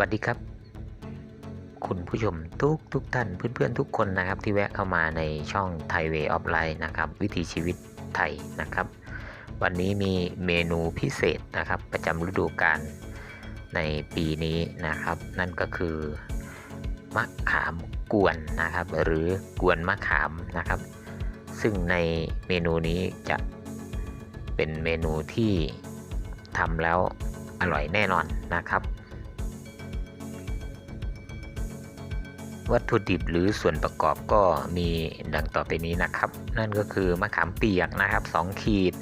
วัสดีครับ คุณผู้ชมทุกทุกท่านเพื่อนๆทุกคนนะครับ ที่แวะเข้ามาในช่องไทยเวออฟไลน์นะครับ วิถีชีวิตไทยนะครับ วันนี้มีเมนูพิเศษนะครับ ประจำฤดูกาลในปีนี้นะครับ นั่นก็คือมะขามกวนนะครับ หรือกวนมะขามนะครับ ซึ่งในเมนูนี้จะเป็นเมนูที่ทำแล้วอร่อยแน่นอนนะครับ วัตถุดิบหรือส่วนประกอบก็มีดังต่อไปนี้นะครับ นั่นก็คือมะขามเปียกนะครับ 2 ขีด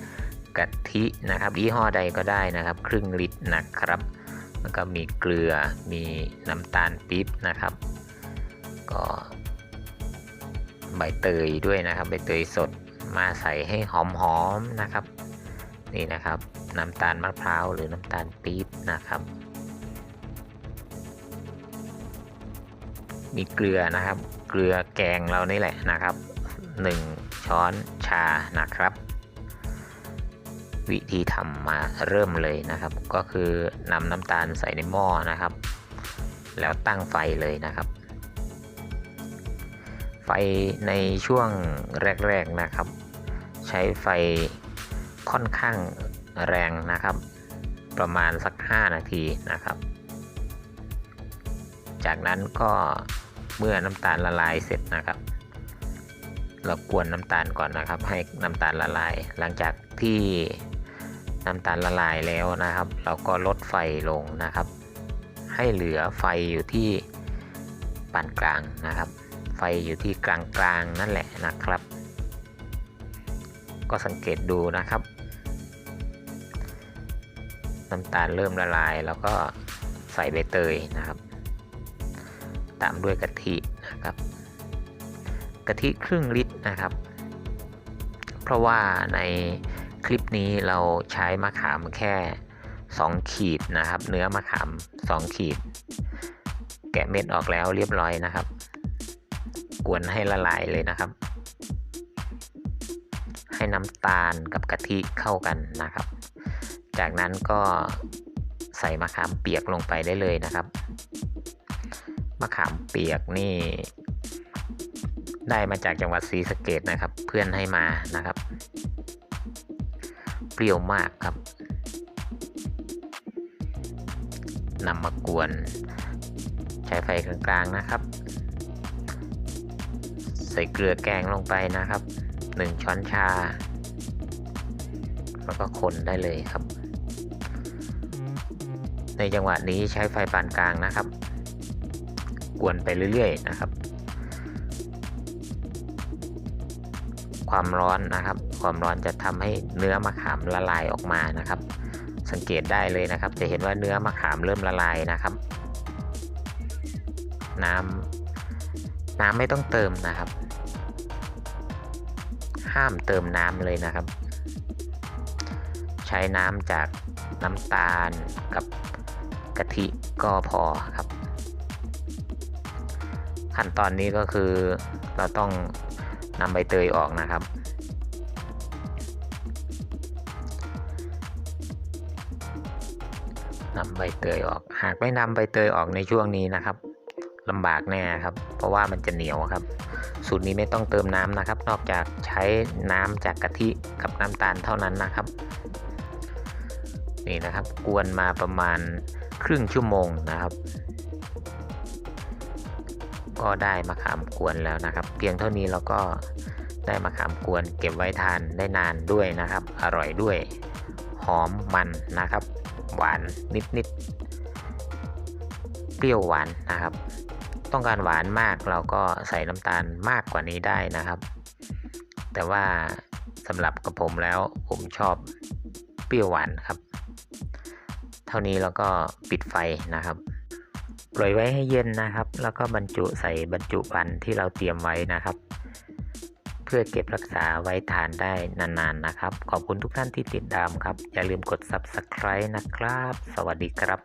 กะทินะครับยี่ห้อใดก็ได้นะครับ ครึ่งลิตรนะครับ แล้วก็มีเกลือมีน้ำตาลปี๊บนะครับ ก็ใบเตยด้วยนะครับ ใบเตยสดมาใส่ให้หอมๆนะครับ นี่นะครับ น้ำตาลมะพร้าวหรือน้ำตาลปี๊บนะครับ มีเกลือนะครับ เกลือแกงเรานี่แหละนะครับ 1 ช้อนชานะครับ วิธีทำมาเริ่มเลยนะครับ ก็คือนำน้ำตาลใส่ในหม้อนะครับ แล้วตั้งไฟเลยนะครับ ไฟในช่วงแรกๆนะครับ ใช้ไฟค่อนข้างแรงนะครับ ประมาณสัก 5 นาทีนะครับจากนั้นก็ เมื่อน้ำตาลละลายเสร็จนะครับ เรากวนน้ำตาลก่อนนะครับ ให้น้ำตาลละลาย หลังจากที่น้ำตาลละลายแล้วนะครับ เราก็ลดไฟลงนะครับ ให้เหลือไฟอยู่ที่ปานกลางนะครับ ไฟอยู่ที่กลางกลางนั่นแหละนะครับ ก็สังเกตดูนะครับ น้ำตาลเริ่มละลาย แล้วก็ใส่ใบเตยนะครับ ตามด้วยกะทินะครับ กะทิครึ่งลิตรนะครับ เพราะว่าในคลิปนี้เราใช้มะขามแค่ 2 ขีดนะครับ เนื้อมะขาม 2 ขีด แกะเม็ดออกแล้วเรียบร้อยนะครับ กวนให้ละลายเลยนะครับ ให้น้ำตาลกับกะทิเข้ากันนะครับ จากนั้นก็ใส่มะขามเปียกลงไปได้เลยนะครับ มะขามเปียกนี่ ได้มาจากจังหวัดศรีสะเกดนะครับ เพื่อนให้มานะครับ เปรี้ยวมากครับนำมากวน ใช้ไฟกลางๆนะครับ ใส่เกลือแกงลงไปนะครับ 1 ช้อนชา แล้วก็คนได้เลยครับ ในจังหวะนี้ใช้ไฟปานกลางนะครับ กวนไปเรื่อยๆนะครับ ความร้อนนะครับ ความร้อนจะทำให้เนื้อมะขามละลายออกมานะครับ สังเกตได้เลยนะครับ จะเห็นว่าเนื้อมะขามเริ่มละลายนะครับ น้ำน้ำไม่ต้องเติมนะครับ ห้ามเติมน้ำเลยนะครับ ใช้น้ำจากน้ำตาลกับกะทิก็พอครับ ขั้นตอนนี้ก็คือเราต้องนำใบเตยออกนะครับ นำใบเตยออก หากไม่นำใบเตยออกในช่วงนี้นะครับลำบากแน่ครับ เพราะว่ามันจะเหนียวครับ สูตรนี้ไม่ต้องเติมน้ำนะครับ นอกจากใช้น้ำจากกะทิกับน้ำตาลเท่านั้นนะครับ นี่นะครับ กวนมาประมาณครึ่งชั่วโมงนะครับ ก็ได้มะขามกวนแล้วนะครับ เพียงเท่านี้เราก็ได้มะขามกวนเก็บไว้ทานได้นานด้วยนะครับ อร่อยด้วยหอมมันนะครับ หวานนิดๆเปรี้ยวหวานนะครับ ต้องการหวานมากเราก็ใส่น้ำตาลมากกว่านี้ได้นะครับ แต่ว่าสำหรับกระผมแล้วผมชอบเปรี้ยวหวานครับ เท่านี้แล้วก็ปิดไฟนะครับ ปล่อยไว้ให้เย็นนะครับ แล้วก็บรรจุใส่บรรจุภัณฑ์ที่เราเตรียมไว้นะครับ เพื่อเก็บรักษาไว้ทานได้นานๆนะครับ ขอบคุณทุกท่านที่ติดตามครับ อย่าลืมกด Subscribe นะครับ สวัสดีครับ